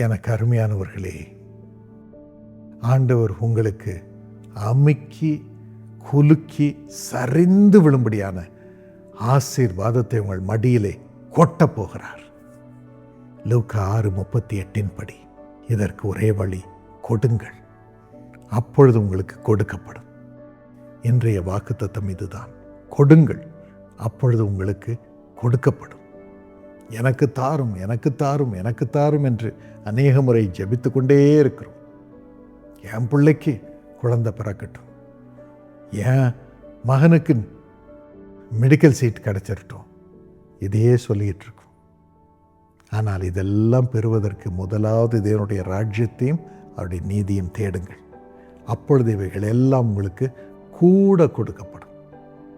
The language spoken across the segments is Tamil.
எனக்கு அருமையானவர்களே ஆண்டவர் உங்களுக்கு அமுக்கி குலுக்கி சரிந்து விழும்படியான ஆசீர்வாதத்தை உங்கள் மடியிலே கொட்டப் போகிறார். லூக்கா ஆறு முப்பத்தி எட்டின் படி இதற்கு ஒரே வழி கொடுங்கள். அப்பொழுது உங்களுக்கு கொடுக்கப்படும். இன்றைய வாக்குத்தத்தம் இதுதான். கொடுங்கள். அப்பொழுது உங்களுக்கு கொடுக்கப்படும். எனக்கு தாரும் எனக்கு தாரும் எனக்கு தாரும் என்று அநேக முறை ஜெபித்து கொண்டே இருக்கிறோம். என் பிள்ளைக்கு குழந்தை பிறக்கட்டும். என் மகனுக்கு மெடிக்கல் சீட் கிடச்சிருட்டோம். இதையே சொல்லிகிட்டு இருக்கோம் ஆனால் இதெல்லாம் பெறுவதற்கு முதலாவது இதனுடைய ராஜ்யத்தையும் அவருடைய நீதியும் தேடுங்கள். அப்பொழுது இவைகள் எல்லாம் உங்களுக்கு கூட கொடுக்கப்படும்.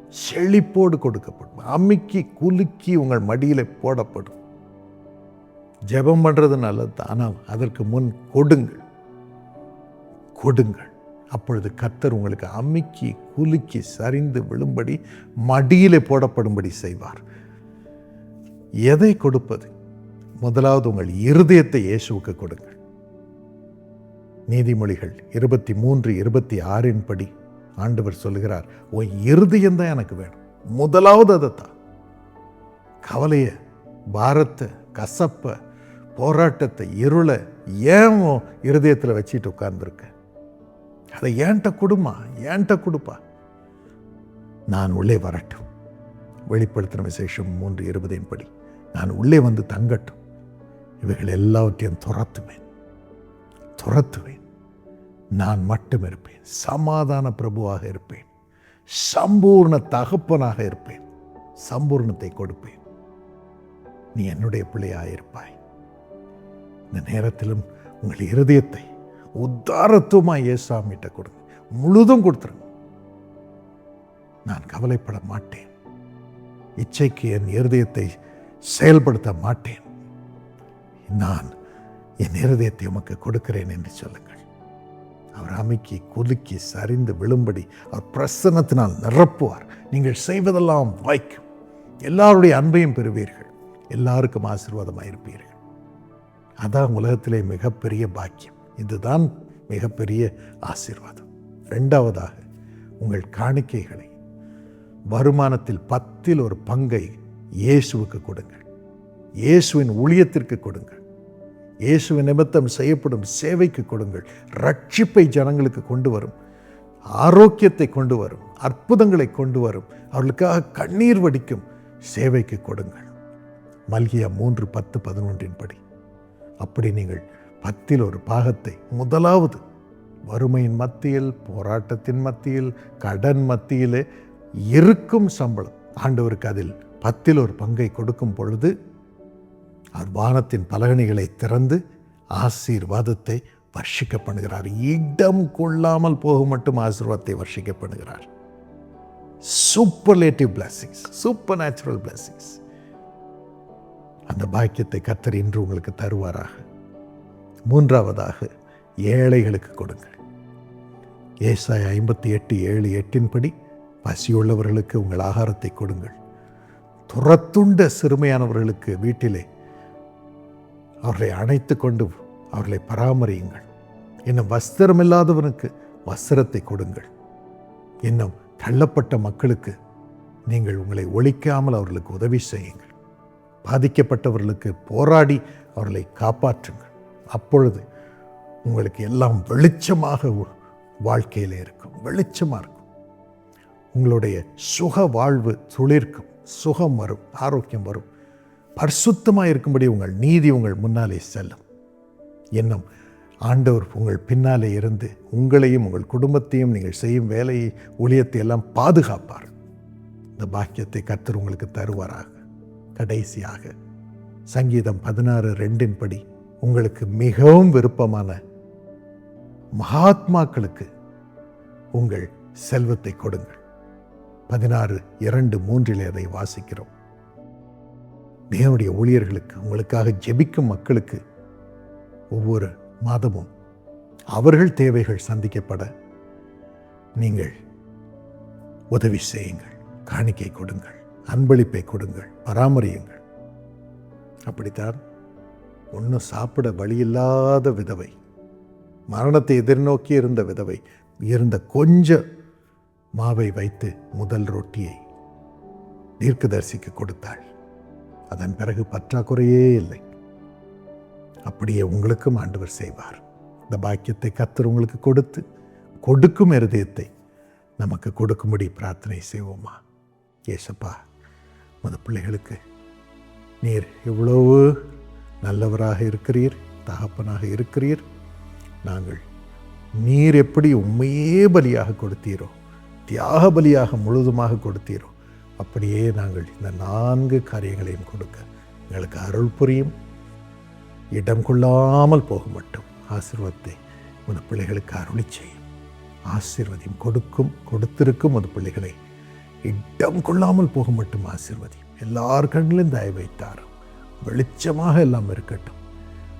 செழிப்போடு கொடுக்கப்படும். அமுக்கி குலுக்கி உங்கள் மடியில் போடப்படும். ஜெபம் பண்ணுறது நல்லது தான் ஆனால் அதற்கு முன் கொடுங்கள். கொடுங்கள். அப்பொழுது கத்தர் உங்களுக்கு அமுக்கி குலுக்கி சரிந்து விழும்படி மடியில் போடப்படும்படி செய்வார். எதை கொடுப்பது? முதலாவது உங்கள் இருதயத்தை இயேசுவுக்கு கொடுங்கள். நீதிமொழிகள் இருபத்தி மூன்று இருபத்தி ஆறின் படி ஆண்டவர் சொல்லுகிறார் உன் இருதயம்தான் எனக்கு வேணும். முதலாவது அதைத்தான் கவலையை பாரத்தை கசப்பை போராட்டத்தை இருளை ஏன் இருதயத்தில் வச்சுட்டு உட்கார்ந்துருக்க? அதை ஏன்ட்ட கொடுமா? ஏன்ட்ட கொடுப்பா? நான் உள்ளே வரட்டும். வெளிப்படுத்தின விசேஷம் மூன்று இருபதின் படி. நான் உள்ளே வந்து தங்கட்டும். இவைகள் எல்லாவற்றையும் துரத்துவேன். துரத்துவேன். நான் மட்டும் இருப்பேன். சமாதான பிரபுவாக இருப்பேன். சம்பூர்ண தகப்பனாக இருப்பேன். சம்பூர்ணத்தை கொடுப்பேன். நீ என்னுடைய பிள்ளையாக இருப்பாய் இந்த நேரத்திலும் உங்கள் இருதயத்தை உத்தாரத்துவமாக இயேசாமிட்ட கொடுங்க. முழுதும் கொடுத்துருங்க. நான் கவலைப்பட மாட்டேன். இச்சைக்கு என் இருதயத்தை செயல்படுத்த மாட்டேன். நான் என் இருதயத்தை உமக்கு கொடுக்கிறேன் என்று சொல்லுங்கள். அவர் அமைக்கி கொதுக்கி சரிந்து விழும்படி அவர் பிரசன்னத்தினால் நிரப்புவார். நீங்கள் செய்வதெல்லாம் வாய்க்கும். எல்லாருடைய அன்பையும் பெறுவீர்கள். எல்லாருக்கும் ஆசீர்வாதமாக இருப்பீர்கள் அதான் உலகத்திலே மிகப்பெரிய பாக்கியம். இதுதான் மிகப்பெரிய ஆசீர்வாதம். ரெண்டாவதாக உங்கள் காணிக்கைகளை வருமானத்தில் பத்தில் ஒரு பங்கை இயேசுவுக்கு கொடுங்கள். இயேசுவின் ஊழியத்திற்கு கொடுங்கள். இயேசுவின் நிமித்தம் செய்யப்படும் சேவைக்கு கொடுங்கள். ரட்சிப்பை ஜனங்களுக்கு கொண்டு வரும். ஆரோக்கியத்தை கொண்டு வரும். அற்புதங்களை கொண்டு வரும். அவர்களுக்காக கண்ணீர் வடிக்கும் சேவைக்கு கொடுங்கள். மல்கியா மூன்று பத்து பதினொன்றின் படி. அப்படி நீங்கள் பத்தில் ஒரு பாகத்தை முதலாவது வறுமையின் மத்தியில் போராட்டத்தின் மத்தியில் கடன் மத்தியிலே இருக்கும் சம்பளம். ஆண்டவருக்கு அதில் பத்தில் ஒரு பங்கை கொடுக்கும் பொழுது வானத்தின் பலகணிகளை திறந்து ஆசீர்வாதத்தை வர்ஷிக்க பண்ணுகிறார் இடம் கொள்ளாமல் போக மட்டும் ஆசீர்வாதத்தை வர்ஷிக்க பண்ணுகிறார் superlative blessings super natural blessings அந்த பாக்கியத்தை கத்தர் இன்று உங்களுக்கு தருவாராக. மூன்றாவதாக ஏழைகளுக்கு கொடுங்கள். ஏசாய் ஐம்பத்தி எட்டு ஏழு எட்டின்படி பசியுள்ளவர்களுக்கு உங்கள் ஆகாரத்தை கொடுங்கள். துரத்துண்ட சிறுமையானவர்களுக்கு வீட்டிலே அவர்களை அணைத்து கொண்டு அவர்களை பராமரியுங்கள். இன்னும் வஸ்திரம் இல்லாதவனுக்கு வஸ்திரத்தை கொடுங்கள். இன்னும் தள்ளப்பட்ட மக்களுக்கு நீங்கள் உங்களை ஒழிக்காமல் அவர்களுக்கு உதவி செய்யுங்கள். பாதிக்கப்பட்டவர்களுக்கு போராடி அவர்களை காப்பாற்றுங்கள். அப்பொழுது உங்களுக்கு எல்லாம் வெளிச்சமாக வாழ்க்கையில் இருக்கும். வெளிச்சமாக இருக்கும். உங்களுடைய சுக வாழ்வு துளிர்க்கும். சுகம் வரும். ஆரோக்கியம் வரும். பரிசுத்தமாக இருக்கும்படி உங்கள் நீதி உங்கள் முன்னாலே செல்லும். இன்னும் ஆண்டவர் உங்கள் பின்னாலே இருந்து உங்களையும் உங்கள் குடும்பத்தையும் நீங்கள் செய்யும் வேலையை ஊழியத்தை எல்லாம் பாதுகாப்பார். இந்த பாக்கியத்தை கர்த்தர் உங்களுக்கு தருவாராக. கடைசியாக சங்கீதம் பதினாறு ரெண்டின் படி உங்களுக்கு மிகவும் விருப்பமான மகாத்மாக்களுக்கு உங்கள் செல்வத்தை கொடுங்கள். பதினாறு இரண்டு மூன்றிலே அதை வாசிக்கிறோம். தேவனுடைய ஊழியர்களுக்கு உங்களுக்காக ஜெபிக்கும் மக்களுக்கு ஒவ்வொரு மாதமும் அவர்கள் தேவைகள் சந்திக்கப்பட நீங்கள் உதவி செய்யுங்கள் காணிக்கை கொடுங்கள் அன்பளிப்பை கொடுங்கள் பராமரியுங்கள். அப்படித்தான் ஒன்றும் சாப்பிட வழியில்லாத விதவை மரணத்தை எதிர்நோக்கி இருந்த விதவை இருந்த கொஞ்ச மாவை வைத்து முதல் ரொட்டியை தீர்க்கதரிசிக்கு கொடுத்தாள். அதன் பிறகு பற்றாக்குறையே இல்லை. அப்படியே உங்களுக்கும் ஆண்டவர் செய்வார். இந்த பாக்கியத்தை கத்தர் உங்களுக்கு கொடுத்து கொடுக்கும் இருதயத்தை நமக்கு கொடுக்கும்படி பிரார்த்தனை செய்வோமா? ஏசப்பா மத பிள்ளைகளுக்கு நீர் இவ்வளவு நல்லவராக இருக்கிறீர் தகப்பனாக இருக்கிறீர். நாங்கள் நீர் எப்படி உண்மையே பலியாக கொடுத்தீரோ தியாக பலியாக முழுதுமாக கொடுத்தீரோ அப்படியே நாங்கள் இந்த நான்கு காரியங்களையும் கொடுக்க எங்களுக்கு அருள் புரியும். இடம் கொள்ளாமல் போக மட்டும் ஆசீர்வாதத்தை உமது பிள்ளைகளுக்கு அருளி செய்யும். ஆசீர்வதியும் கொடுக்கும் கொடுத்திருக்கும் அது பிள்ளைகளை இடம் கொள்ளாமல் போக மட்டும் ஆசிர்வதியும் எல்லார் கண்ணிலும் தயவு வைத்தாரும். வெளிச்சமாக எல்லாம் இருக்கட்டும்.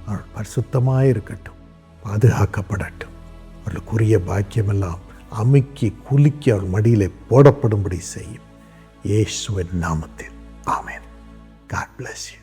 அவள் பரிசுத்தமாக இருக்கட்டும். பாதுகாக்கப்படட்டும். அவளுக்குரிய பாக்கியமெல்லாம் அமுக்கி குலுக்கி அவள் மடியிலே போடப்படும்படி செய்யும். യേശുവിൻ നാമത്തിൽ ആമേൻ ഗാഡ് ബ്ലെസ് യു